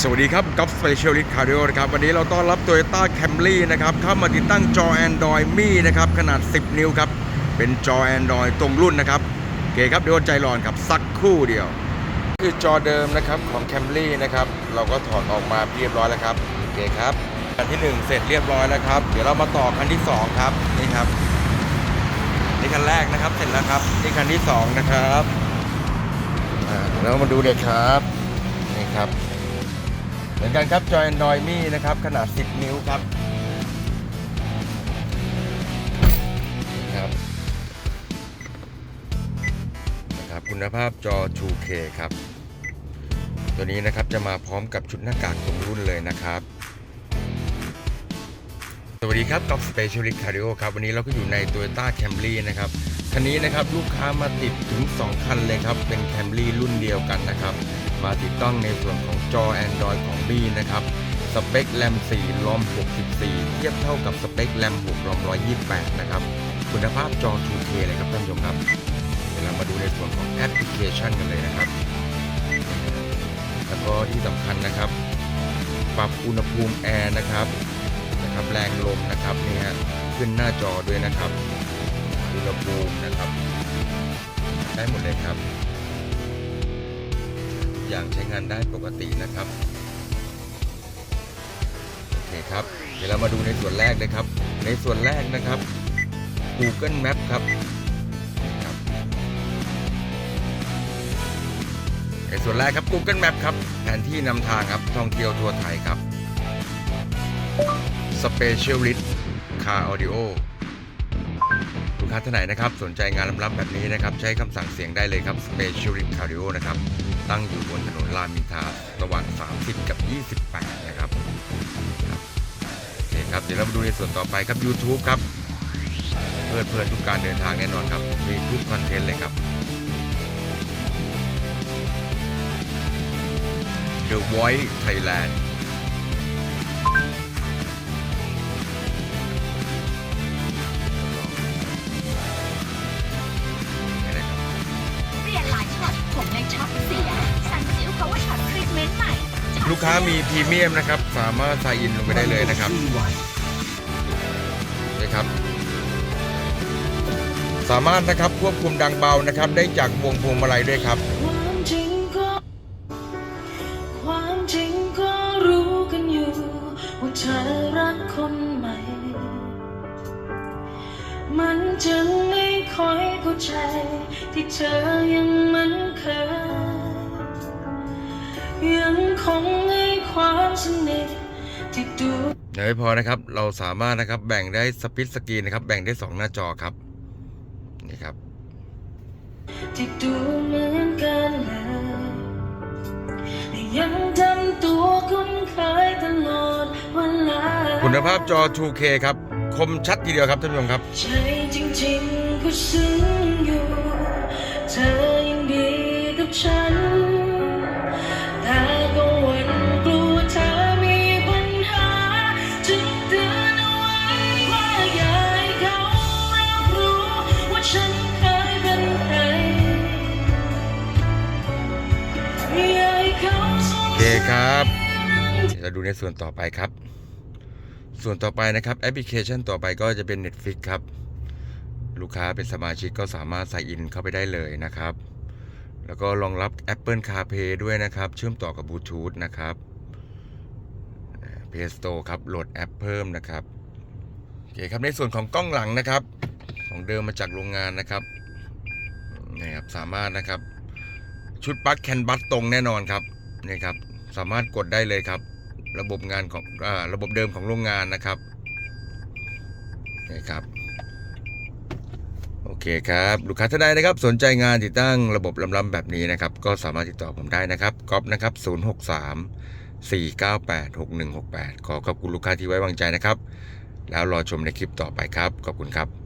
สวัสดีครับกับ Specialist Cardio นะครับ วันนี้เราต้อนรับ Toyota Camry นะครับ เข้ามาติดตั้งจอ Android Mi นะครับ ขนาด 10 นิ้วครับ เป็นจอ Android ตรงรุ่นนะครับโอเคครับเดี๋ยวอดใจรอนครับ สักคู่เดียว คือจอเดิมนะครับของ Camry นะครับ เราก็ถอดออกมาเรียบร้อยแล้วครับโอเคครับคันที่ 1 เสร็จเรียบร้อยแล้วครับ เดี๋ยวเรามาต่อคันที่ 2 ครับนี่ครับ กนะครับ เสร็จแล้วครับนี่คันที่ 2 นะครับแล้วมาดูเลยครับนี่ครับ เหมือนกันครับจอย Android Mi นะครับ ขนาด 10 นิ้วครับครับนะครับ คุณภาพจอ 2K ครับ ตัวนี้นะครับจะมาพร้อมกับชุดหน้ากากตรงรุ่นเลยนะครับสวัสดีครับกับ Specialist Cardio ครับ วันนี้เราก็อยู่ใน Toyota Camry นะครับ คันนี้นะครับลูกค้ามาติดถึง 2 คันเลยครับ เป็น Camry รุ่นเดียวกันนะครับ มาติดตั้งในส่วนของจอ Android ของ B นะครับสเปค RAM 4 ROM 64 เทียบเท่ากับสเปค RAM 6 ROM 128 นะครับ คุณภาพจอ 2K เลยครับท่านผู้ชมครับ เดี๋ยวเรามาดูในส่วนของแอปพลิเคชันกันเลยนะครับ แล้วก็ที่สำคัญนะครับ ปรับอุณหภูมิแอร์นะครับนะครับ แรงลมนะครับนี่ฮะขึ้นหน้าจอด้วยนะครับ อุณหภูมินะครับ ได้หมดเลยครับ อย่างใช้งานได้ปกตินะครับโอเคครับ เดี๋ยวเรามาดูในส่วนแรกเลยครับ ในส่วนแรกนะครับ Google Map ครับในส่วนแรกครับ Google Map ครับแผนที่นำทางครับท่องเที่ยวทั่วไทยครับ Specialist Car Audio ค้าท่านไหนนะครับ สนใจงานล้ำๆแบบนี้นะครับ ใช้คำสั่งเสียงได้เลยครับ Specialist Car Audio นะครับ ตั้งอยู่บนถนนรามอินทราระหว่าง 30 กับ 28 นะครับครับโอเคครับ เดี๋ยวเรามาดูในส่วนต่อไปครับ YouTube ครับ เพื่อเพื่อทุกการเดินทางแน่นอนครับ มีทุกคอนเทนต์เลยครับ The Voice Thailand ลูกค้ามีพรีเมียมนะครับ สามารถใส่อินลงไปได้เลยนะครับนะครับ สามารถนะครับควบคุมดังเบานะครับ ได้จากวงพวงมาลัยด้วยครับความจริงก็ความจริงก็รู้กันอยู่ว่าเธอรักคนใหม่ มันจึงไม่ค่อยเข้าใจที่เธอยัง เดี๋ยวไม่พอนะครับ เราสามารถนะครับแบ่งได้สปิทสกรีนนะครับ แบ่งได้ 2 หน้าจอครับ นี่ครับที่ดูเหมือนกันเลยแต่ยังทำตัวคุ้นเคยตลอดเวลาคุณภาพจอ 2K ครับ คมชัดทีเดียวครับท่านผู้ชมครับใจจริงๆก็ซึ้งอยู่เธอ เคครับเดี๋ยวเราดูในส่วนต่อไปครับ ส่วนต่อไปนะครับแอปพลิเคชันต่อไปก็จะเป็น Netflix ครับ ลูกค้าเป็นสมาชิกก็สามารถใส่อินเข้าไปได้เลยนะครับ แล้วก็รองรับ Apple CarPlay ด้วยนะครับ เชื่อมต่อกับบลูทูธนะครับ Play Store ครับ โหลดแอปเพิ่มนะครับโอเคครับในส่วนของกล้องหลังนะครับ ของเดิมมาจากโรงงานนะครับนี่ครับสามารถนะครับ ชุดปลั๊กแคนบัสตรงแน่นอนครับนี่ครับ สามารถกดได้เลยครับ ระบบงานของอระบบเดิมของโรงงานนะครับนี่ครับโอเคครับ ลูกค้าท่านใดนะครับ สนใจงานติดตั้งระบบล้ำๆแบบนี้นะครับ ก็สามารถติดต่อผมได้นะครับก๊อฟนะครับ 063 498 6168 ขอขอบคุณลูกค้าที่ไว้วางใจนะครับ แล้วรอชมในคลิปต่อไปครับ ขอบคุณครับ